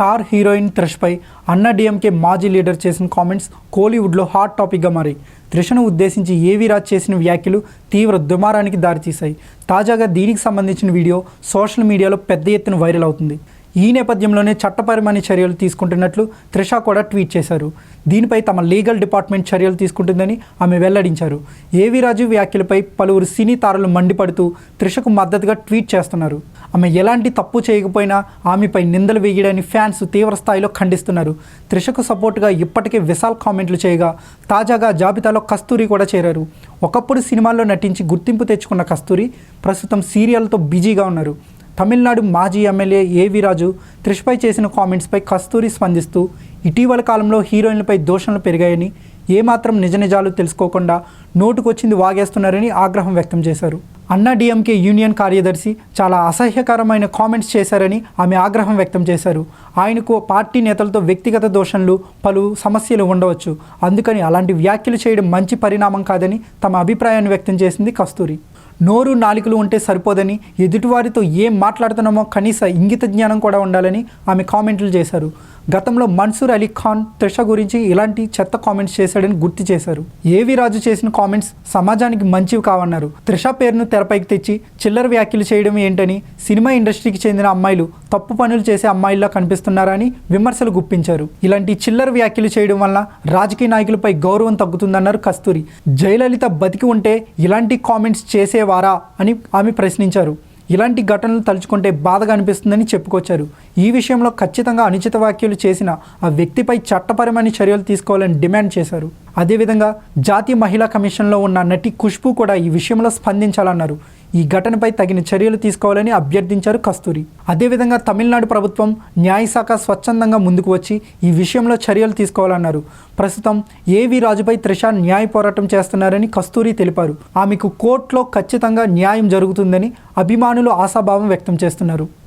Torr heroine త్రిష్పై అన్న DMK మాజీ leader చేసిన కామెంట్స్ కోలీవుడ్లో హాట్ టాపిక్గా మారాయి. త్రిషను ఉద్దేశించి ఏవి రాజ్ చేసిన వ్యాఖ్యలు తీవ్ర దుమారానికి దారితీశాయి. తాజాగా దీనికి సంబంధించిన వీడియో సోషల్ మీడియాలో పెద్ద ఎత్తున వైరల్ అవుతుంది. ఈ నేపథ్యంలోనే చట్టపరమైన చర్యలు తీసుకుంటున్నట్లు త్రిష కూడా ట్వీట్ చేశారు. దీనిపై తమ లీగల్ డిపార్ట్మెంట్ చర్యలు తీసుకుంటుందని ఆమె వెల్లడించారు. ఏవి రాజు వ్యాఖ్యలపై పలువురు సినీ తారలు మండిపడుతూ త్రిషకు మద్దతుగా ట్వీట్ చేస్తున్నారు. ఆమె ఎలాంటి తప్పు చేయకపోయినా ఆమెపై నిందలు వేయడాన్ని ఫ్యాన్స్ తీవ్ర స్థాయిలో ఖండిస్తున్నారు. త్రిషకు సపోర్టుగా ఇప్పటికే విశాల్ కామెంట్లు చేయగా తాజాగా జాబితాలో కస్తూరి కూడా చేరారు. ఒకప్పుడు సినిమాల్లో నటించి గుర్తింపు తెచ్చుకున్న కస్తూరి ప్రస్తుతం సీరియల్తో బిజీగా ఉన్నారు. తమిళనాడు మాజీ ఎమ్మెల్యే ఏవి రాజు త్రిష్పై చేసిన కామెంట్స్పై కస్తూరి స్పందిస్తూ ఇటీవల కాలంలో హీరోయిన్లపై దోషణలు పెరిగాయని ఏమాత్రం నిజ నిజాలు తెలుసుకోకుండా నోటుకొచ్చింది వాగేస్తున్నారని ఆగ్రహం వ్యక్తం చేశారు. అన్నా డిఎంకే యూనియన్ కార్యదర్శి చాలా అసహ్యకరమైన కామెంట్స్ చేశారని ఆమె ఆగ్రహం వ్యక్తం చేశారు. ఆయనకు పార్టీ నేతలతో వ్యక్తిగత దోషణలు పలు సమస్యలు ఉండవచ్చు. అందుకని అలాంటి వ్యాఖ్యలు చేయడం మంచి పరిణామం కాదని తమ అభిప్రాయాన్ని వ్యక్తం చేసింది కస్తూరి. నోరు నాలికలు ఉంటే సరిపోదని ఎదుటివారితో ఏం మాట్లాడుతున్నామో కనీస ఇంగిత జ్ఞానం కూడా ఉండాలని ఆమె కామెంట్లు చేశారు. గతంలో మన్సూర్ అలీ ఖాన్ త్రిష గురించి ఇలాంటి చెత్త కామెంట్స్ చేశాడని గుర్తు చేశారు. ఏవి రాజు చేసిన కామెంట్స్ సమాజానికి మంచివి కావన్నారు. త్రిష పేరును తెరపైకి తెచ్చి చిల్లర వ్యాఖ్యలు చేయడం ఏంటని సినిమా ఇండస్ట్రీకి చెందిన అమ్మాయిలు తప్పు పనులు చేసే అమ్మాయిల్లా కనిపిస్తున్నారని విమర్శలు గుప్పించారు. ఇలాంటి చిల్లర వ్యాఖ్యలు చేయడం వల్ల రాజకీయ నాయకులపై గౌరవం తగ్గుతుందన్నారు కస్తూరి. జయలలిత బతికి ఉంటే ఇలాంటి కామెంట్స్ చేసేవారా అని ఆమె ప్రశ్నించారు. ఇలాంటి ఘటనలు తలుచుకుంటే బాధగా అనిపిస్తుందని చెప్పుకొచ్చారు. ఈ విషయంలో ఖచ్చితంగా అనుచిత వ్యాఖ్యలు చేసిన ఆ వ్యక్తిపై చట్టపరమైన చర్యలు తీసుకోవాలని డిమాండ్ చేశారు. అదేవిధంగా జాతీయ మహిళా కమిషన్లో ఉన్న నటి ఖుష్బు కూడా ఈ విషయంలో స్పందించాలన్నారు. ఈ ఘటనపై తగిన చర్యలు తీసుకోవాలని అభ్యర్థించారు కస్తూరి. అదేవిధంగా తమిళనాడు ప్రభుత్వం న్యాయశాఖ స్వచ్ఛందంగా ముందుకు వచ్చి ఈ విషయంలో చర్యలు తీసుకోవాలన్నారు. ప్రస్తుతం ఏవి రాజుపై త్రిష న్యాయ పోరాటం చేస్తున్నారని కస్తూరి తెలిపారు. ఆమెకు కోర్టులో ఖచ్చితంగా న్యాయం జరుగుతుందని అభిమానులు ఆశాభావం వ్యక్తం చేస్తున్నారు.